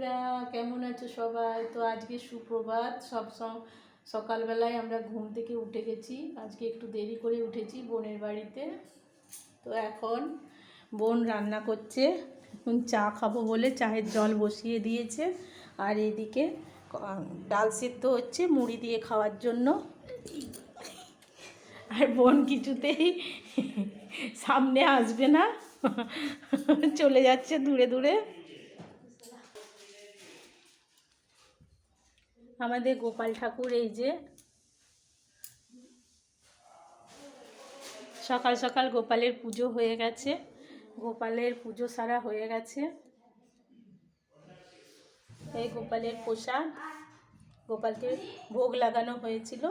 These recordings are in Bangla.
বন্ধুরা, কেমন আছো সবাই? তো আজকে সুপ্রভাত। সব সকালবেলায় আমরা ঘুম থেকে উঠে গেছি। আজকে একটু দেরি করে উঠেছি বোনের বাড়িতে। তো এখন বোন রান্না করছে। এখন চা খাব বলে চায়ের জল বসিয়ে দিয়েছে। আর এদিকে ডাল সেদ্ধ হচ্ছে মুড়ি দিয়ে খাওয়ার জন্য। আর বোন কিছুতেই সামনে আসবে না। চলে যাচ্ছে দূরে দূরে। আমাদের গোপাল ঠাকুর এই যে সকাল সকাল গোপালের পুজো হয়ে গেছে। গোপালের পুজো সারা হয়ে গেছে। এই গোপালের পোশাক গোপালকে ভোগ লাগানো হয়েছিল।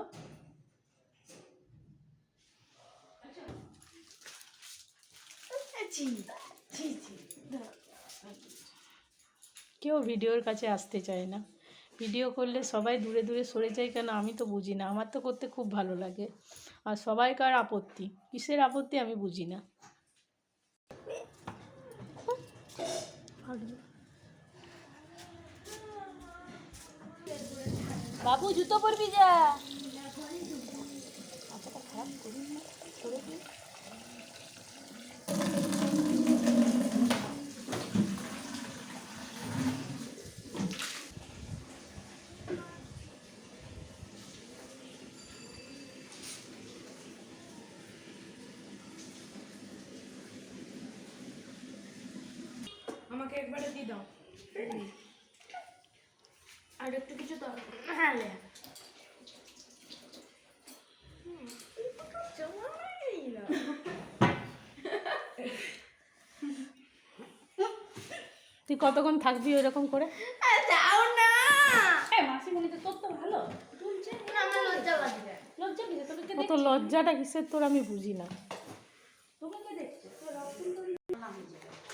কেউ ভিডিওর কাছে আসতে চায় না। ভিডিও করলে সবাই দূরে দূরে সরে যায় কেন আমি তো বুঝি না। আমার তো করতে খুব ভালো লাগে। আর সবাইকার আপত্তি? কিসের আপত্তি আমি বুঝি না। বাবু, জুতো পরবি যা। আমাকে একবারে দিয়ে দাও। আর একটু কিছু দাও হ্যাঁ লে। তুই কতক্ষণ থাকবি ওইরকম করে? দাও না। মাসি বলি তোর তো ভালো। লজ্জা কিসে লজ্জাটা কিসের? তোর আমি বুঝি না।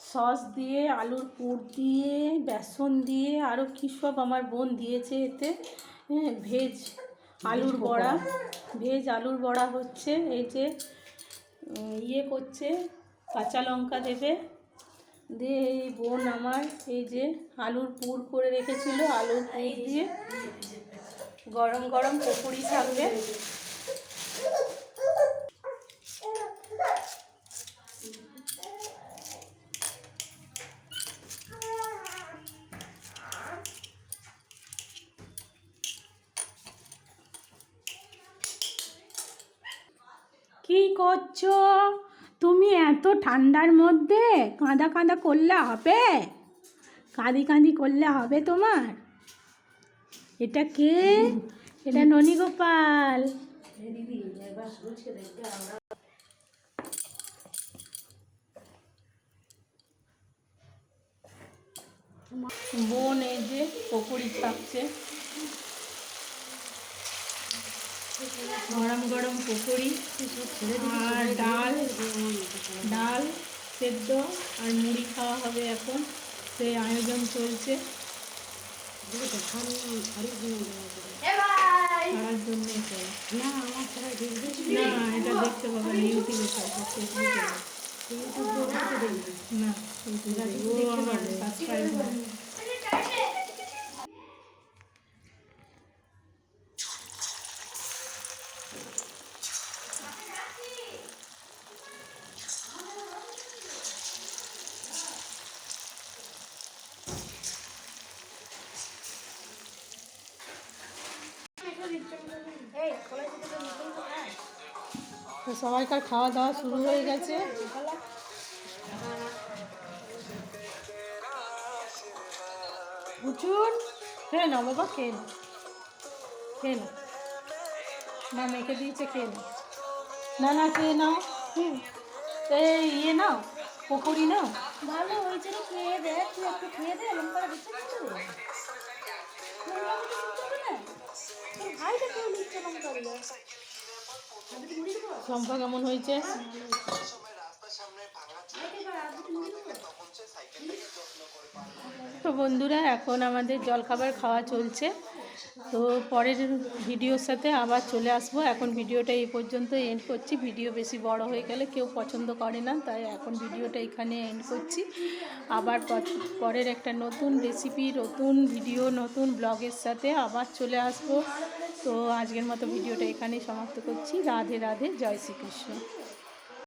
সস দিয়ে আলুর পুর দিয়ে বেসন দিয়ে আরও কী সব আমার বোন দিয়েছে এতে হ্যাঁ ভেজ আলুর বড়া ভেজ আলুর বড়া হচ্ছে এই যে ইয়ে করছে কাঁচা লঙ্কা দেবে দিয়ে এই বোন আমার এই যে আলুর পুর করে রেখেছিল আলুর পুর দিয়ে গরম গরম পকোড়ি থাকবে কি করছ? তুমি এত ঠান্ডার মধ্যে কাঁদা কাঁদা করলে হবে? কাঁদি কাঁদি করলে হবে তোমার? এটা কে? এটা ননী গোপাল বোন এই যে পকোড়ি ছাপছে গরম গরম পকোড়ি আর ডাল ডাল সেদ্ধ আর মুড়ি খাওয়া হবে এখন। সেই আয়োজন চলছে। না এটা দেখতে পাবেন ইউটিউবে না। ও আমার তো সবাইকার খাওয়া দাওয়া শুরু হয়ে গেছে। উঠুন খেয়ে নাও বাবা, খেয়ে নাও। মা মেখে দিয়েছে নাও। না না, খেয়ে নাও। হুম। এই ইয়ে নাও, পকোড়ি ভালো হয়েছে রে, খেয়ে দে তুই একটু খেয়ে দে লঙ্কা দিচ্ছে না? তোর ভালো সম্পা কেমন হয়েছে? তো বন্ধুরা, এখন আমাদের জলখাবার খাওয়া চলছে। তো পরের ভিডিওর সাথে আবার চলে আসব। এখন ভিডিওটা এই পর্যন্ত এন্ড করছি। ভিডিও বেশি বড় হয়ে গেলে কেউ পছন্দ করে না, তাই এখন ভিডিওটা এখানে এন্ড করছি। আবার পরের একটা নতুন রেসিপি নতুন ভিডিও নতুন ব্লগের সাথে আবার চলে আসব। তো আজকের মতো ভিডিওটা এখানেই সমাপ্ত করছি। রাধে রাধে জয় শ্রীকৃষ্ণ।